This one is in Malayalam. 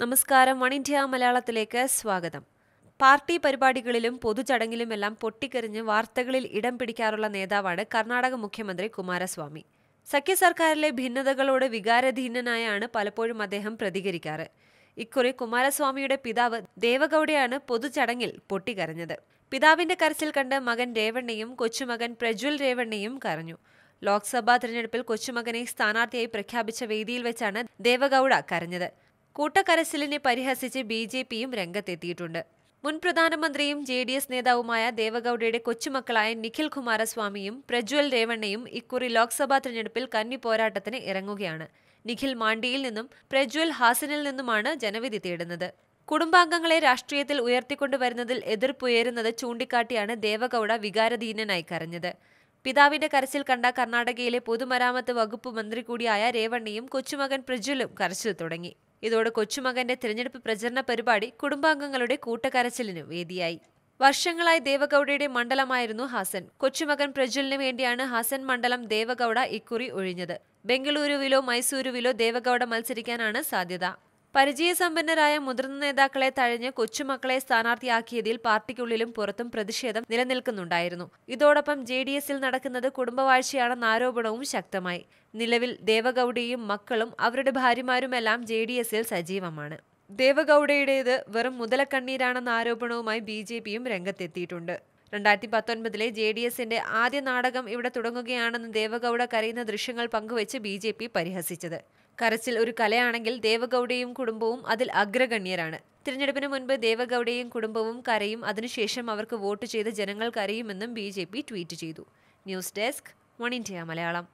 നമസ്കാരം. വൺ ഇന്ത്യ മലയാളത്തിലേക്ക് സ്വാഗതം. പാർട്ടി പരിപാടികളിലും പൊതുചടങ്ങിലുമെല്ലാം പൊട്ടിക്കെറിഞ്ഞ് വാർത്തകളിൽ ഇടം പിടിക്കാറുള്ള നേതാവാണ് കർണാടക മുഖ്യമന്ത്രി കുമാരസ്വാമി. സഖ്യ സർക്കാരിലെ ഭിന്നതകളോട് വികാരധീനനായാണ് പലപ്പോഴും അദ്ദേഹം പ്രതികരിക്കാറ്. ഇക്കുറി കുമാരസ്വാമിയുടെ പിതാവ് ദേവഗൌഡയാണ് പൊതുചടങ്ങിൽ പൊട്ടിക്കരഞ്ഞത് പിതാവിന്റെ കരച്ചിൽ കണ്ട് മകൻ രേവണ്ണയും കൊച്ചുമകൻ പ്രജ്വൽ രേവണ്ണയും കരഞ്ഞു. ലോക്സഭാ തിരഞ്ഞെടുപ്പിൽ കൊച്ചുമകനെ സ്ഥാനാർത്ഥിയായി പ്രഖ്യാപിച്ച വേദിയിൽ വെച്ചാണ് ദേവഗൌഡ കരഞ്ഞത്. കൂട്ടക്കരച്ചിലിനെ പരിഹസിച്ച് ബി ജെ പിയും രംഗത്തെത്തിയിട്ടുണ്ട്. മുൻ പ്രധാനമന്ത്രിയും ജെ ഡി എസ് നേതാവുമായ ദേവഗൌഡയുടെ കൊച്ചുമക്കളായ നിഖിൽ കുമാരസ്വാമിയും പ്രജ്വൽ രേവണ്ണയും ഇക്കുറി ലോക്സഭാ തിരഞ്ഞെടുപ്പിൽ കന്നി പോരാട്ടത്തിന് ഇറങ്ങുകയാണ്. നിഖിൽ മാണ്ഡിയിൽ നിന്നും പ്രജ്വൽ ഹാസനിൽ നിന്നുമാണ് ജനവിധി തേടുന്നത്. കുടുംബാംഗങ്ങളെ രാഷ്ട്രീയത്തിൽ ഉയർത്തിക്കൊണ്ടുവരുന്നതിൽ എതിർപ്പുയരുന്നത് ചൂണ്ടിക്കാട്ടിയാണ് ദേവഗൌഡ വികാരധീനനായി കരഞ്ഞത്. പിതാവിന്റെ കരച്ചിൽ കണ്ട കർണാടകയിലെ പൊതുമരാമത്ത് വകുപ്പ് മന്ത്രി കൂടിയായ രേവണ്ണയും കൊച്ചുമകൻ പ്രജ്വലും കരച്ചിൽ തുടങ്ങി. ഇതോടെ കൊച്ചുമകന്റെ തിരഞ്ഞെടുപ്പ് പ്രചരണ പരിപാടി കുടുംബാംഗങ്ങളുടെ കൂട്ടക്കരച്ചിലിന് വേദിയായി. വർഷങ്ങളായി ദേവഗൌഡയുടെ മണ്ഡലമായിരുന്നു ഹാസൻ. കൊച്ചുമകൻ പ്രജ്വലിന് വേണ്ടിയാണ് ഹാസൻ മണ്ഡലം ദേവഗൌഡ ഇക്കുറി ഒഴിഞ്ഞത്. ബംഗളൂരുവിലോ മൈസൂരുവിലോ ദേവഗൌഡ മത്സരിക്കാനാണ് സാധ്യത. പരിചയസമ്പന്നരായ മുതിർന്ന നേതാക്കളെ തഴഞ്ഞ് കൊച്ചുമക്കളെ സ്ഥാനാർത്ഥിയാക്കിയതിൽ പാർട്ടിക്കുള്ളിലും പുറത്തും പ്രതിഷേധം നിലനിൽക്കുന്നുണ്ടായിരുന്നു. ഇതോടൊപ്പം ജെ ഡി എസിൽ നടക്കുന്നത് കുടുംബവാഴ്ചയാണെന്ന ആരോപണവും ശക്തമായി. നിലവിൽ ദേവഗൌഡയും മക്കളും അവരുടെ ഭാര്യമാരുമെല്ലാം ജെ ഡി എസിൽ സജീവമാണ്. ദേവഗൌഡയുടേത് വെറും മുതലക്കണ്ണീരാണെന്ന ആരോപണവുമായി ബി ജെ പിയും രംഗത്തെത്തിയിട്ടുണ്ട്. രണ്ടായിരത്തി പത്തൊൻപതിലെ ജെ ഡി എസിന്റെ ആദ്യ നാടകം ഇവിടെ തുടങ്ങുകയാണെന്ന് ദേവഗൌഡ കരയുന്ന ദൃശ്യങ്ങൾ പങ്കുവച്ച് ബി ജെ പി പരിഹസിച്ചത്. കരച്ചിൽ ഒരു കലയാണെങ്കിൽ ദേവഗൌഡയും കുടുംബവും അതിൽ അഗ്രഗണ്യരാണ്. തിരഞ്ഞെടുപ്പിന് മുൻപ് ദേവഗൌഡയും കുടുംബവും കരയും അതിനുശേഷം അവർക്ക് വോട്ട് ചെയ്ത് ജനങ്ങൾ കരയുമെന്നും ബി ട്വീറ്റ് ചെയ്തു. News desk One India Malayalam.